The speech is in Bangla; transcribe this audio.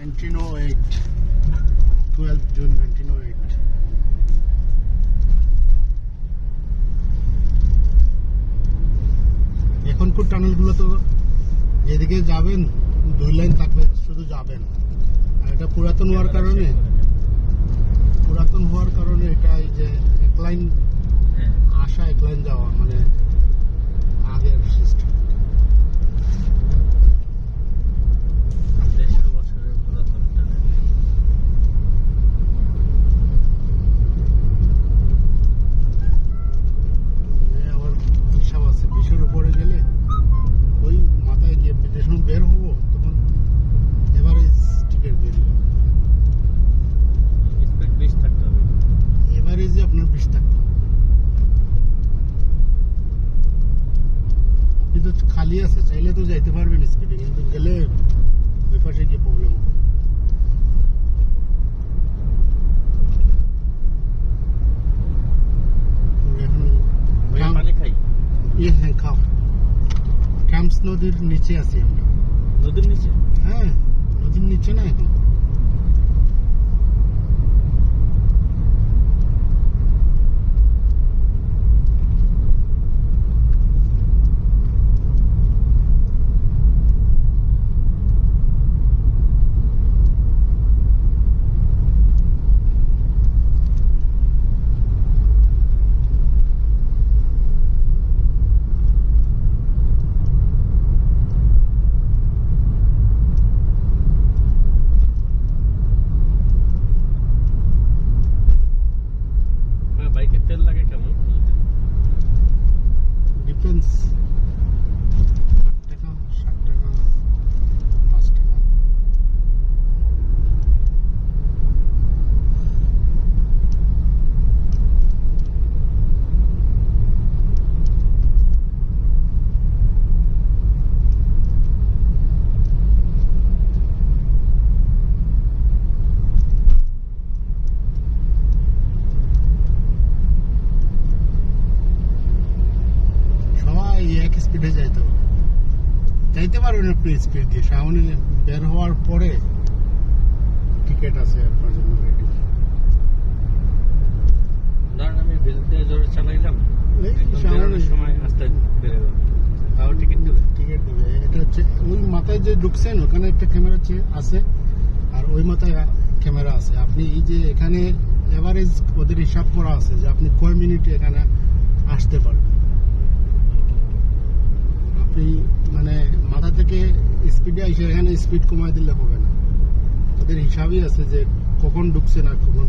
1908 12 June 1908 এখনকার টানেলগুলো তো যেদিকে যাবেন দুই লাইন থাকবে শুধু যাবেন। আর এটা পুরাতন হওয়ার কারণে পুরাতন হওয়ার কারণে এটা এই যে এক লাইন হ্যাঁ আসা এক লাইন যাওয়া মানে আগের সিস্টেম দেড়শো বছরের পুরাতন টানেল আবার হিসাব আছে বিশের উপরে গেলে ওই মাথায় গিয়ে যখন বের হব তখন এভারেজ টিকিট বেরিয়ে যাবে স্পিড বিশ থাকতে হবে এভারেজে আপনার বিশ টাকা আপনি তো খালি আছে চাইলে তো যাইতে পারবেন স্পিডে কিন্তু গেলে ওই পাশে গিয়ে প্রবলেম হবে এখন ভাইয়া ক্যাম্প- পানি খাই হ্যাঁ ক্যাম্পস নদীর নিচে আছি আমরা। নদীর নিচে? হ্যাঁ নদীর নিচে না এখন? যাইতে হবে। যাইতে পারবেন আপনি স্পিড দিয়ে। সামনে বের হওয়ার পরে টিকিট আছে আপনার জন্য রেডি ধরেন আমি বিলতে জোরে চালাইলাম সময় আস্তে বেড়ে গেল তাও টিকিট দেবে? টিকিট দিবে। এটা হচ্ছে ওই মাথায় যে ঢুকছেন ওখানে একটা ক্যামেরা আছে আর ওই মাথায় ক্যামেরা আছে। আপনি এই যে এখানে এভারেজ ওদের হিসাব করা আছে যে আপনি কয় মিনিটে এখানে আসতে পারবেন। আপনি মানে মাথা থেকে স্পিডে এসে এখানে স্পিড কমায় দিলে হবে না। ওদের হিসাবই আছে যে কখন ঢুকছে না কখন